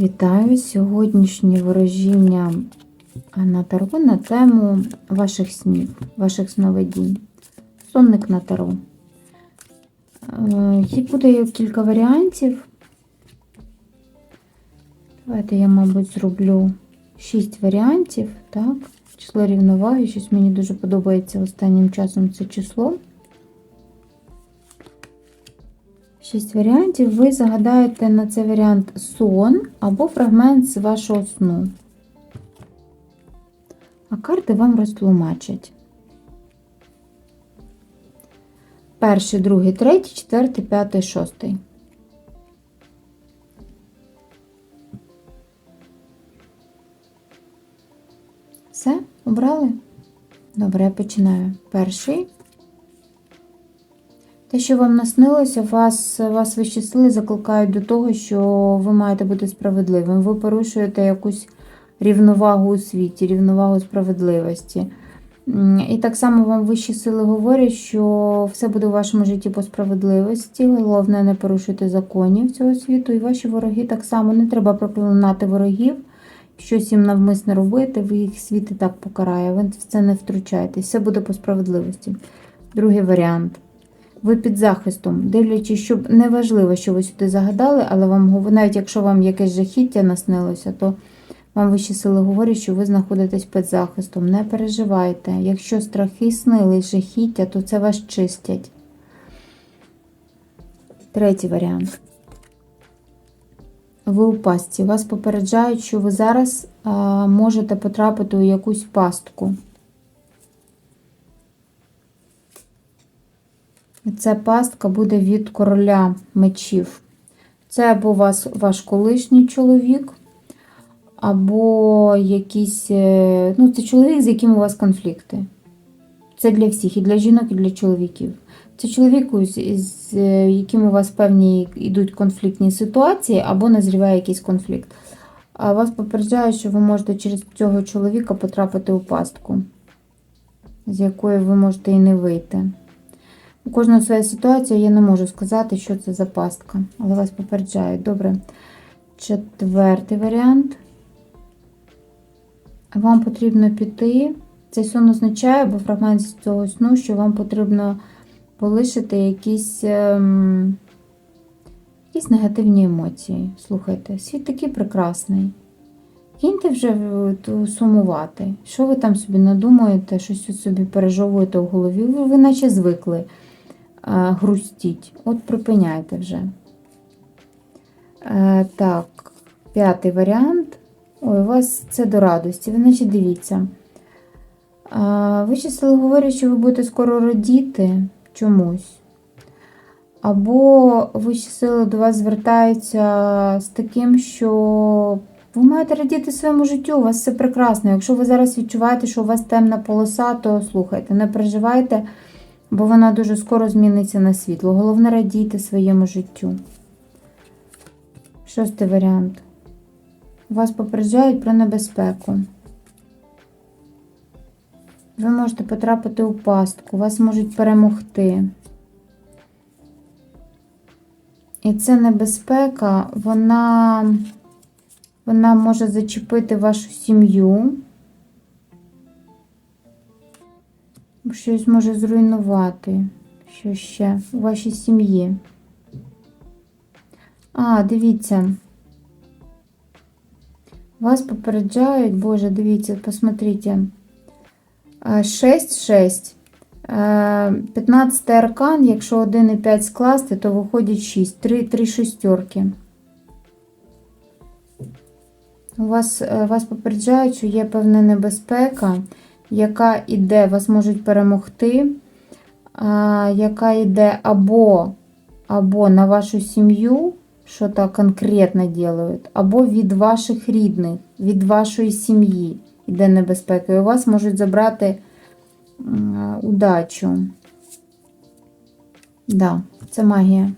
Вітаю! Сьогоднішнє ворожіння на таро на тему ваших снів, ваших сновидінь. Сонник на таро. Е, буде кілька варіантів. Давайте я, мабуть, зроблю 6 варіантів. Так, число рівноваги. Щось мені дуже подобається останнім часом це число. Шість варіантів. Ви загадаєте на цей варіант сон або фрагмент з вашого сну. А карти вам розтлумачать. Перший, другий, третій, четвертий, п'ятий, шостий. Все, обрали? Добре, я починаю. Перший. Те, що вам наснилося, вас, вас вищі сили закликають до того, що ви маєте бути справедливим. Ви порушуєте якусь рівновагу у світі, рівновагу справедливості. І так само вам вищі сили говорять, що все буде у вашому житті по справедливості. Головне, не порушуйте законів цього світу. І ваші вороги так само не треба проклинати ворогів, щось їм навмисно робити, ви їх світ і так покарає. Ви в це не втручаєтесь. Все буде по справедливості. Другий варіант. Ви під захистом, дивлячись, щоб неважливо, що ви сюди загадали, але вам навіть якщо вам якесь жахіття наснилося, то вам вищі сили говорять, що ви знаходитесь під захистом. Не переживайте. Якщо страхи снились, жахіття, то це вас чистять. Третій варіант. Ви у пастці. Вас попереджають, що ви зараз а, можете потрапити у якусь пастку. Ця пастка буде від короля мечів. Це або вас, ваш колишній чоловік, або якийсь. е, Ну, це чоловік, з яким у вас конфлікти. Це для всіх, і для жінок, і для чоловіків. Це чоловік, з, е, яким у вас певні йдуть конфліктні ситуації, або назріває якийсь конфлікт. А вас попереджають, що ви можете через цього чоловіка потрапити у пастку, з якої ви можете і не вийти. У кожного своя ситуація, я не можу сказати, що це за пастка, але вас попереджають. Добре. Четвертий варіант. Вам потрібно піти. Цей сон означає, або фрагмент цього сну, що вам потрібно полишити якісь, ем, якісь негативні емоції. Слухайте, світ такий прекрасний. Кіньте вже сумувати. Що ви там собі надумаєте, щось собі пережовуєте в голові, ви, ви наче звикли грустіть. От припиняйте вже. Е, так, п'ятий варіант. Ой, у вас це до радості. Ви наче дивіться. А, вищі сили говорять, що ви будете скоро родіти чомусь. Або вищі сили до вас звертаються з таким, що ви маєте радіти своєму життю, у вас все прекрасно. Якщо ви зараз відчуваєте, що у вас темна полоса, то слухайте, не переживайте, бо вона дуже скоро зміниться на світло. Головне радійте своєму життю. Шостий варіант. Вас попереджають про небезпеку. Ви можете потрапити у пастку, вас можуть перемогти. І ця небезпека, вона, вона може зачепити вашу сім'ю. Щось може зруйнувати. Що ще у вашій сім'ї. А, дивіться. Вас попереджають, Боже, дивіться, посмотрите. 6-6. 15 аркан, якщо 1 і 5 скласти, то виходить 6. 3, 3 шестерки. У вас, е, вас попереджають, що є певна небезпека, яка йде, вас можуть перемогти, яка йде або, або на вашу сім'ю, що то конкретно делають, або від ваших рідних, від вашої сім'ї йде небезпека. І у вас можуть забрати удачу. Да, це магія.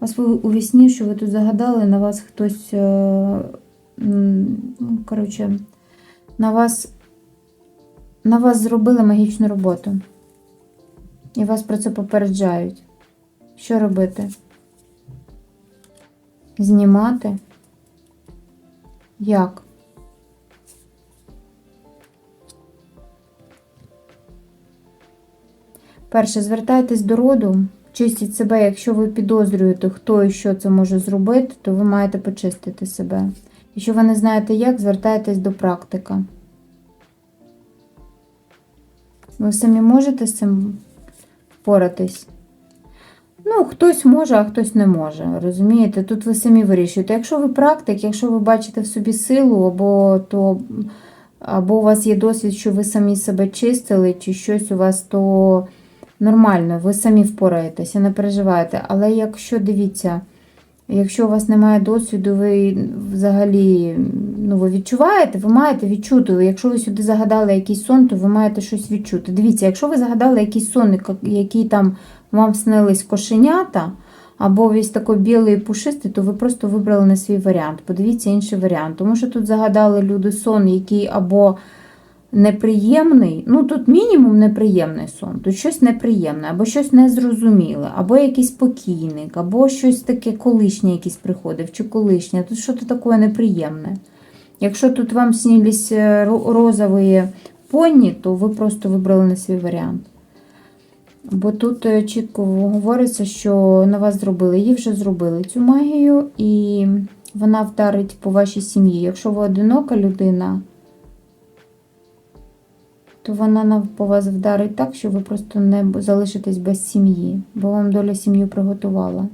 Вас у вісні, що ви тут загадали, на вас хтось, е, ну, коротше, на вас, на вас зробили магічну роботу. І вас про це попереджають. Що робити? Знімати? Як? Перше, звертайтесь до роду, чистіть себе, якщо ви підозрюєте, хто і що це може зробити, то ви маєте почистити себе. Якщо ви не знаєте як, звертайтесь до практика. Ви самі можете з цим впоратись? Ну, хтось може, а хтось не може. Розумієте? Тут ви самі вирішуєте. Якщо ви практик, якщо ви бачите в собі силу, або то або у вас є досвід, що ви самі себе чистили, чи щось у вас, то нормально, ви самі впораєтеся, не переживайте. Але якщо дивіться, якщо у вас немає досвіду, ви взагалі ну, ви відчуваєте, ви маєте відчути. Якщо ви сюди загадали якийсь сон, то ви маєте щось відчути. Дивіться, якщо ви загадали якийсь сон, який там вам снились кошенята, або весь такий білий пушистий, то ви просто вибрали на свій варіант. Подивіться інший варіант. Тому що тут загадали люди сон, який або неприємний, ну тут мінімум неприємний сон, тут щось неприємне, або щось незрозуміле, або якийсь покійник, або щось таке колишнє якийсь приходив, чи колишнє, тут щось таке неприємне. Якщо тут вам снились розові поні, то ви просто вибрали на свій варіант. Бо тут е, чітко говориться, що на вас зробили, її вже зробили цю магію, і вона вдарить по вашій сім'ї. Якщо ви одинока людина, то вона по вас вдарить так, що ви просто не залишитесь без сім'ї, бо вам доля сім'ю приготувала.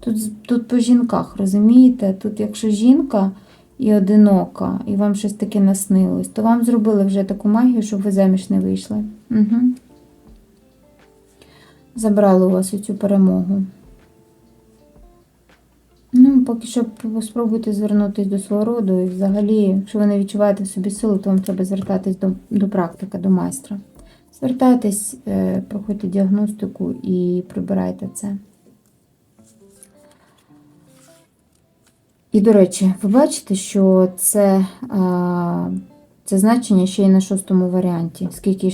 Тут, Тут по жінках, розумієте? Тут, якщо жінка і одинока, і вам щось таке наснилось, то вам зробили вже таку магію, щоб ви заміж не вийшли. Угу. Забрали у вас цю перемогу. Поки що спробуйте звернутися до свого роду. І взагалі, якщо ви не відчуваєте в собі силу, то вам треба звертатись до до практика, до майстра. Звертайтесь, е, проходьте діагностику і прибирайте це. І, до речі, ви бачите, що це це значення ще й на шостому варіанті. Скільки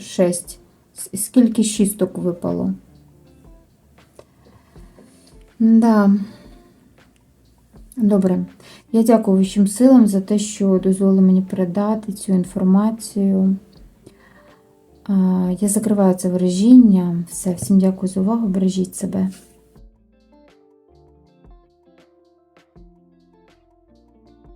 шесть, скільки шісток випало. Да. Добре. Я дякую вищим силам за те, що дозволили мені передати цю інформацію. Я закриваю це вражіння. Все, всім дякую за увагу. Бережіть себе.